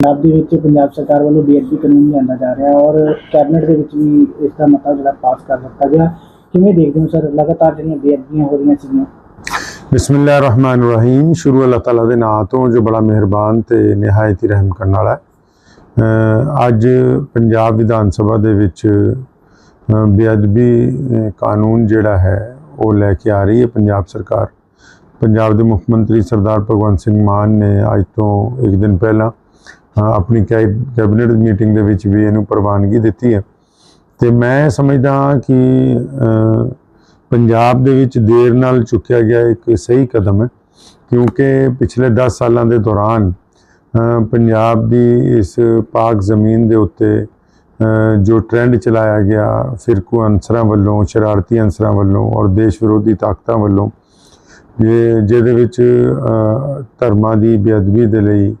ਪੰਜਾਬ ਦੇ ਵਿੱਚ ਪੰਜਾਬ ਸਰਕਾਰ ਵੱਲੋਂ ਬੀਐਸਪੀ ਕਾਨੂੰਨ ਲਿਆਂਦਾ ਜਾ ਰਿਹਾ ਔਰ ਕੈਬਨਿਟ ਦੇ ਵਿੱਚ ਵੀ ਇਸ ਦਾ ਮਤਾ ਜਿਹੜਾ ਪਾਸ ਕਰ ਦਿੱਤਾ ਗਿਆ। ਕਿਵੇਂ ਦੇਖਦੇ ਹੋ ਸਰ? ਲਗਾਤਾਰ ਜਿਹੜੀਆਂ ਬੇਅਦਬੀਆਂ ਹੋ ਰਹੀਆਂ ਸੀਗੀਆਂ। ਬਿਸਮਿਲ੍ਲਾਹਿਰ ਰਹਿਮਾਨਿਰ ਰਹੀਮ ਸ਼ੁਰੂ ਅੱਲਾਹ ਤਾਲਾ ਦੇ ਨਾਮ ਤੋਂ ਜੋ ਬੜਾ ਮਿਹਰਬਾਨ ਤੇ ਨਿਹਾਇਤ ਹੀ ਰਹਿਮ ਕਰਨ ਵਾਲਾ ਹੈ। ਅੱਜ ਪੰਜਾਬ ਵਿਧਾਨ ਸਭਾ ਦੇ ਵਿੱਚ ਬੇਅਦਬੀ ਕਾਨੂੰਨ ਜਿਹੜਾ ਹੈ, ਉਹ ਲੈ ਕੇ ਆ ਰਹੀ ਹੈ ਪੰਜਾਬ ਸਰਕਾਰ। ਪੰਜਾਬ ਦੇ ਮੁੱਖ ਮੰਤਰੀ ਸਰਦਾਰ ਭਗਵੰਤ ਸਿੰਘ ਮਾਨ ਨੇ ਅੱਜ ਤੋਂ ਇੱਕ ਦਿਨ ਪਹਿਲਾਂ ਆਪਣੀ ਕੈਬ- ਕੈਬਨਿਟ ਮੀਟਿੰਗ ਦੇ ਵਿੱਚ ਵੀ ਇਹਨੂੰ ਪ੍ਰਵਾਨਗੀ ਦਿੱਤੀ ਹੈ। ਤੇ ਮੈਂ ਸਮਝਦਾ ਹਾਂ ਕਿ ਪੰਜਾਬ ਦੇ ਵਿੱਚ ਦੇਰ ਨਾਲ ਚੁੱਕਿਆ ਗਿਆ ਇੱਕ ਸਹੀ ਕਦਮ ਹੈ, ਕਿਉਂਕਿ ਪਿਛਲੇ 10 ਸਾਲਾਂ ਦੇ ਦੌਰਾਨ ਪੰਜਾਬ ਦੀ ਇਸ ਪਾਕ ਜ਼ਮੀਨ ਦੇ ਉੱਤੇ ਜੋ ਟ੍ਰੈਂਡ ਚਲਾਇਆ ਗਿਆ, ਫਿਰਕੂ ਅਨਸਰਾਂ ਵੱਲੋਂ, ਸ਼ਰਾਰਤੀ ਅਨਸਰਾਂ ਵੱਲੋਂ ਔਰ ਦੇਸ਼ ਵਿਰੋਧੀ ਤਾਕਤਾਂ ਵੱਲੋਂ ਜੇ ਜਿਹਦੇ ਵਿੱਚ ਧਰਮਾਂ ਦੀ ਬੇਅਦਬੀ ਦੇ ਲਈ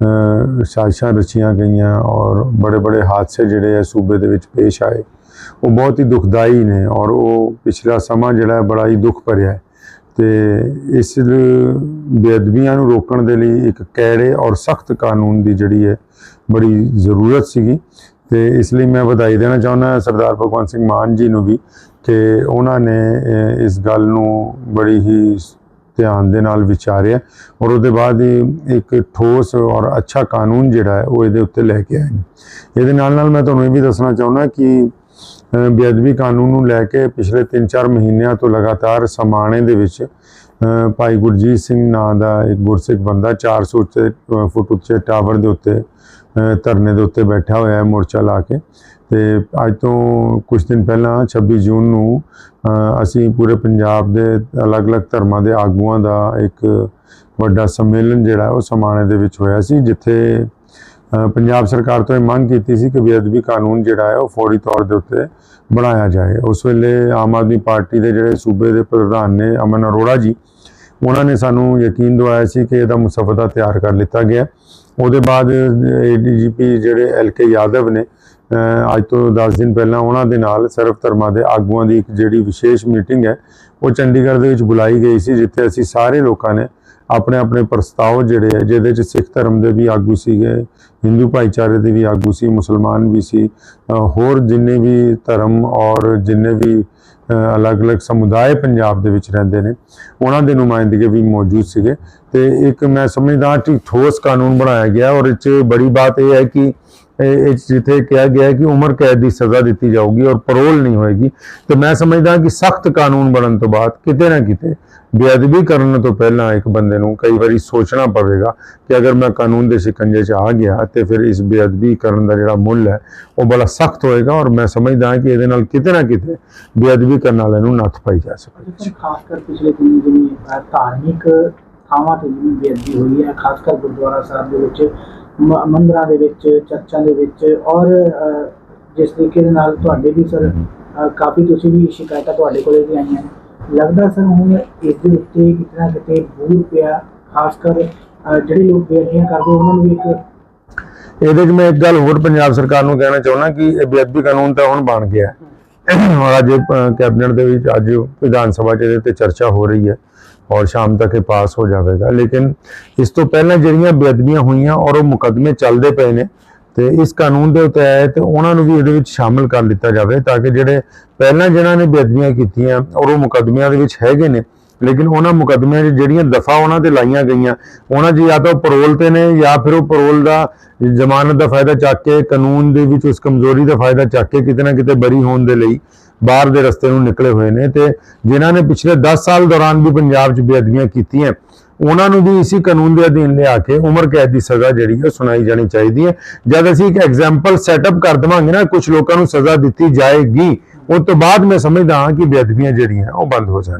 ਸਾਜ਼ਿਸ਼ਾਂ ਰਚੀਆਂ ਗਈਆਂ ਔਰ ਬੜੇ ਬੜੇ ਹਾਦਸੇ ਜਿਹੜੇ ਆ ਸੂਬੇ ਦੇ ਵਿੱਚ ਪੇਸ਼ ਆਏ। ਉਹ ਬਹੁਤ ਹੀ ਦੁਖਦਾਈ ਨੇ ਔਰ ਉਹ ਪਿਛਲਾ ਸਮਾਂ ਜਿਹੜਾ ਬੜਾ ਹੀ ਦੁੱਖ ਭਰਿਆ ਹੈ। ਤੇ ਇਸ ਬੇਅਦਬੀਆਂ ਨੂੰ ਰੋਕਣ ਦੇ ਲਈ ਇੱਕ ਕੈੜੇ ਔਰ ਸਖਤ ਕਾਨੂੰਨ ਦੀ ਜਿਹੜੀ ਹੈ ਬੜੀ ਜ਼ਰੂਰਤ ਸੀਗੀ। ਤੇ ਇਸ ਲਈ ਮੈਂ ਵਧਾਈ ਦੇਣਾ ਚਾਹੁੰਦਾ ਸਰਦਾਰ ਭਗਵੰਤ ਸਿੰਘ ਮਾਨ ਜੀ ਨੂੰ ਵੀ ਕਿ ਉਹਨਾਂ ਨੇ ਇਸ ਗੱਲ ਨੂੰ ਬੜੀ ਹੀ ਧਿਆਨ ਦੇ ਨਾਲ ਵਿਚਾਰਿਆ ਔਰ ਉਹਦੇ ਬਾਅਦ ਹੀ ਇੱਕ ਠੋਸ ਔਰ ਅੱਛਾ ਕਾਨੂੰਨ ਜਿਹੜਾ ਹੈ ਉਹ ਇਹਦੇ ਉੱਤੇ ਲੈ ਕੇ ਆਏ ਨੇ। ਇਹਦੇ ਨਾਲ ਨਾਲ ਮੈਂ ਤੁਹਾਨੂੰ ਇਹ ਵੀ ਦੱਸਣਾ ਚਾਹੁੰਦਾ ਕਿ ਬੇਅਦਬੀ ਕਾਨੂੰਨ ਨੂੰ ਲੈ ਕੇ ਪਿਛਲੇ 3-4 ਮਹੀਨਿਆਂ ਤੋਂ ਲਗਾਤਾਰ ਸਮਾਣੇ ਦੇ ਵਿੱਚ ਭਾਈ ਗੁਰਜੀਤ ਸਿੰਘ ਨਾਂ ਦਾ ਇੱਕ ਗੁਰਸਿੱਖ ਬੰਦਾ 400 ਉੱਚੇ ਫੁੱਟ ਉੱਚੇ ਟਾਵਰ ਦੇ ਉੱਤੇ ਧਰਨੇ ਦੇ ਉੱਤੇ ਬੈਠਾ ਹੋਇਆ ਹੈ ਮੋਰਚਾ ਲਾ ਕੇ ਤੇ ਅੱਜ ਤੋਂ ਕੁਝ ਦਿਨ ਪਹਿਲਾਂ 26 ਜੂਨ ਨੂੰ ਅਸੀਂ ਪੂਰੇ ਪੰਜਾਬ ਦੇ ਅਲੱਗ-ਅਲੱਗ ਧਰਮਾਂ ਦੇ ਆਗੂਆਂ ਦਾ ਇੱਕ ਵੱਡਾ ਸੰਮੇਲਨ ਜਿਹੜਾ ਉਹ ਸਮਾਣੇ ਦੇ ਵਿੱਚ ਹੋਇਆ ਸੀ, ਜਿੱਥੇ ਪੰਜਾਬ ਸਰਕਾਰ ਤੋਂ ਇਹ ਮੰਗ ਕੀਤੀ ਸੀ ਕਿ ਬੇਅਦਬੀ ਕਾਨੂੰਨ ਜਿਹੜਾ ਹੈ ਉਹ ਫੌਰੀ ਤੌਰ ਦੇ ਉੱਤੇ ਬਣਾਇਆ ਜਾਏ। ਉਸ ਵੇਲੇ ਆਮ ਆਦਮੀ ਪਾਰਟੀ ਦੇ ਜਿਹੜੇ ਸੂਬੇ ਦੇ ਪ੍ਰਧਾਨ ਨੇ ਅਮਨ ਅਰੋੜਾ ਜੀ ਉਹਨਾਂ ਨੇ ਸਾਨੂੰ ਯਕੀਨ ਦਿਵਾਇਆ ਸੀ ਕਿ ਇਹਦਾ ਮੁਸਫਦਾ ਤਿਆਰ ਕਰ ਲਿੱਤਾ ਗਿਆ। ਉਹਦੇ ਬਾਅਦ ਏਡੀਜੀਪੀ ਜਿਹੜੇ ਐਲਕੇ ਯਾਦਵ ਨੇ ਅੱਜ ਤੋਂ 10 ਦਿਨ ਪਹਿਲਾਂ ਉਹਨਾਂ ਦੇ ਨਾਲ ਸਰਵ ਧਰਮਾਂ ਦੇ ਆਗੂਆਂ ਦੀ ਇੱਕ ਜਿਹੜੀ ਵਿਸ਼ੇਸ਼ ਮੀਟਿੰਗ ਹੈ, ਉਹ ਚੰਡੀਗੜ੍ਹ ਦੇ ਵਿੱਚ ਬੁਲਾਈ ਗਈ ਸੀ, ਜਿੱਥੇ ਅਸੀਂ ਸਾਰੇ ਲੋਕਾਂ ਨੇ ਆਪਣੇ ਆਪਣੇ ਪ੍ਰਸਤਾਵ ਜਿਹੜੇ ਹੈ ਜਿਹਦੇ ਚ ਸਿੱਖ ਧਰਮ ਦੇ ਵੀ ਆਗੂ ਸੀਗੇ, ਹਿੰਦੂ ਭਾਈਚਾਰੇ ਦੇ ਵੀ ਆਗੂ ਸੀ, ਮੁਸਲਮਾਨ ਵੀ ਸੀ ਹੋਰ ਜਿੰਨੇ ਵੀ ਧਰਮ ਔਰ ਜਿੰਨੇ ਵੀ ਅਲੱਗ-ਅਲੱਗ ਸਮੁਦਾਇ ਪੰਜਾਬ ਦੇ ਵਿੱਚ ਰਹਿੰਦੇ ਨੇ, ਉਹਨਾਂ ਦੇ ਨੁਮਾਇੰਦਗੇ ਵੀ ਮੌਜੂਦ ਸੀਗੇ। ਤੇ ਇੱਕ ਮੈਂ ਸਮਝਦਾ ਕਿ ਠੋਸ ਕਾਨੂੰਨ ਬਣਾਇਆ ਗਿਆ, ਔਰ ਇਹ 'ਚ ਬੜੀ ਬਾਤ ਇਹ ਹੈ ਕਿ ਜਿੱਥੇ ਕਿਹਾ ਗਿਆ ਕਿ ਉਮਰ ਕੈਦ ਦੀ ਸਜ਼ਾ ਦਿੱਤੀ ਜਾਊਗੀ ਔਰ ਪਰੋਲ ਨਹੀਂ ਹੋਏਗੀ, ਤੇ ਮੈਂ ਸਮਝਦਾ ਕਿ ਸਖਤ ਕਾਨੂੰਨ ਬਣਨ ਤੋਂ ਬਾਅਦ ਕਿਤੇ ਨਾ ਕਿਤੇ ਬੇਅਦਬੀ ਕਰਨ ਤੋਂ ਪਹਿਲਾਂ ਇੱਕ ਬੰਦੇ ਨੂੰ ਕਈ ਵਾਰੀ ਸੋਚਣਾ ਪਵੇਗਾ ਕਿ ਅਗਰ ਮੈਂ ਕਾਨੂੰਨ ਦੇ ਸ਼ਿਕੰਜੇ 'ਚ ਆ ਗਿਆ ਤੇ ਫਿਰ ਇਸ ਬੇਅਦਬੀ ਕਰਨ ਦਾ ਜਿਹੜਾ ਮੁੱਲ ਹੈ, ਉਹ ਬੜਾ ਸਖਤ ਹੋਏਗਾ ਔਰ ਮੈਂ ਸਮਝਦਾ ਕਿ ਇਹਦੇ ਨਾਲ ਕਿਤੇ ਨਾ ਕਿਤੇ ਬੇਅਦਬੀ ਕਰਨ ਵਾਲਿਆਂ ਨੂੰ ਨੱਥ ਪਾਈ ਜਾ ਸਕੇਗੀ ਸਰ, ਖਾਸ ਕਰ ਪਿਛਲੇ ਦਿਨੀ ਜਿਹੜੀ ਧਾਰਮਿਕ ਥਾਵਾਂ ਤੇ ਜਿਹੜੀ ਬੇਅਦਬੀ ਹੋਈ ਹੈ, ਖਾਸ ਕਰ ਗੁਰਦੁਆਰਾ ਸਾਹਿਬ ਦੇ ਵਿੱਚ ਮੰਦਿਰਾਂ ਦੇ ਵਿੱਚ, ਚਰਚਾਂ ਦੇ ਵਿੱਚ ਔਰ ਜਿਸ ਤਰੀਕੇ ਦੇ ਨਾਲ ਤੁਹਾਡੇ ਵੀ ਸਰ ਕਾਫੀ ਤੁਸੀਂ ਵੀ ਸ਼ਿਕਾਇਤਾਂ ਤੁਹਾਡੇ ਕੋਲੇ ਵੀ ਆਈਆਂ ਲੱਗਦਾ ਸਰ ਹੁਣ ਇਸ ਦੇ ਉੱਤੇ ਕਿਤੇ ਕਿਤੇ ਬੂਰ ਪਿਆ, ਖਾਸ ਕਰ ਜਿਹੜੇ ਲੋਕ ਬੇਅਦਬੀਆਂ ਕਰਦੇ ਉਹਨਾਂ ਨੂੰ ਵੀ ਇੱਕ ਇਹਦੇ 'ਚ ਮੈਂ ਇੱਕ ਗੱਲ ਹੋਰ ਪੰਜਾਬ ਸਰਕਾਰ ਨੂੰ ਕਹਿਣਾ ਚਾਹੁੰਦਾ ਕਿ ਇਹ ਬੇਅਦਬੀ ਕਾਨੂੰਨ ਤਾਂ ਹੁਣ ਬਣ ਗਿਆ। ਅੱਜ ਕੈਬਨਿਟ ਦੇ ਵਿੱਚ ਅੱਜ ਵਿਧਾਨ ਸਭਾ 'ਚ ਇਹਦੇ ਤੇ ਚਰਚਾ ਹੋ ਰਹੀ ਹੈ। ਔਰ ਸ਼ਾਮ ਤੱਕ ਇਹ ਪਾਸ ਹੋ ਜਾਵੇਗਾ। ਲੇਕਿਨ ਇਸ ਤੋਂ ਪਹਿਲਾਂ ਜਿਹੜੀਆਂ ਬੇਅਦਬੀਆਂ ਹੋਈਆਂ ਔਰ ਉਹ ਮੁਕੱਦਮੇ ਚੱਲਦੇ ਪਏ ਨੇ, ਤੇ ਇਸ ਕਾਨੂੰਨ ਦੇ ਤਹਿਤ ਉਹਨਾਂ ਨੂੰ ਵੀ ਇਹਦੇ ਵਿੱਚ ਸ਼ਾਮਲ ਕਰ ਲਿੱਤਾ ਜਾਵੇ ਤਾਂ ਕਿ ਜਿਹੜੇ ਪਹਿਲਾਂ ਜਿਨ੍ਹਾਂ ਨੇ ਬੇਅਦਬੀਆਂ ਕੀਤੀਆਂ ਔਰ ਉਹ ਮੁਕੱਦਮਿਆਂ ਦੇ ਵਿੱਚ ਹੈਗੇ ਨੇ, ਲੇਕਿਨ ਉਹਨਾਂ ਮੁਕੱਦਮਿਆਂ 'ਚ ਜਿਹੜੀਆਂ ਦਫਾ ਉਹਨਾਂ ਤੇ ਲਾਈਆਂ ਗਈਆਂ, ਉਹਨਾਂ 'ਚ ਜਾਂ ਤਾਂ ਉਹ ਪਰੋਲ ਤੇ ਨੇ ਜਾਂ ਫਿਰ ਉਹ ਪਰੋਲ ਦਾ ਜ਼ਮਾਨਤ ਦਾ ਫਾਇਦਾ ਚੱਕ ਕੇ ਕਾਨੂੰਨ ਦੇ ਵਿੱਚ ਉਸ ਕਮਜ਼ੋਰੀ ਦਾ ਫਾਇਦਾ ਚੱਕ ਕੇ ਕਿਤੇ ਨਾ ਕਿਤੇ ਬਰੀ ਹੋਣ ਦੇ ਲਈ ਬਾਹਰ ਦੇ ਰਸਤੇ ਨੂੰ ਨਿਕਲੇ ਹੋਏ ਨੇ ਤੇ ਜਿਨ੍ਹਾਂ ਨੇ ਪਿਛਲੇ 10 ਸਾਲ ਦੌਰਾਨ ਵੀ ਪੰਜਾਬ 'ਚ ਬੇਅਦਬੀਆਂ ਕੀਤੀਆਂ, ਉਹਨਾਂ ਨੂੰ ਵੀ ਇਸੇ ਕਾਨੂੰਨ ਦੇ ਅਧੀਨ ਲਿਆ ਕੇ ਉਮਰ ਕੈਦ ਦੀ ਸਜ਼ਾ ਜਿਹੜੀ ਹੈ ਸੁਣਾਈ ਜਾਣੀ ਚਾਹੀਦੀ ਹੈ। ਜਦ ਅਸੀਂ ਇੱਕ ਐਗਜ਼ਾਮਪਲ ਸੈਟਅਪ ਕਰ ਦੇਵਾਂਗੇ ਨਾ ਕੁਝ ਲੋਕਾਂ ਨੂੰ ਸਜ਼ਾ ਦਿੱਤੀ ਜਾਏਗੀ, ਉਸ ਤੋਂ ਬਾਅਦ ਮੈਂ ਸਮਝਦਾ ਹਾਂ ਕਿ ਬੇਅਦਬੀਆਂ ਜਿਹੜੀਆਂ ਉਹ ਬੰਦ ਹੋ ਜਾਣ।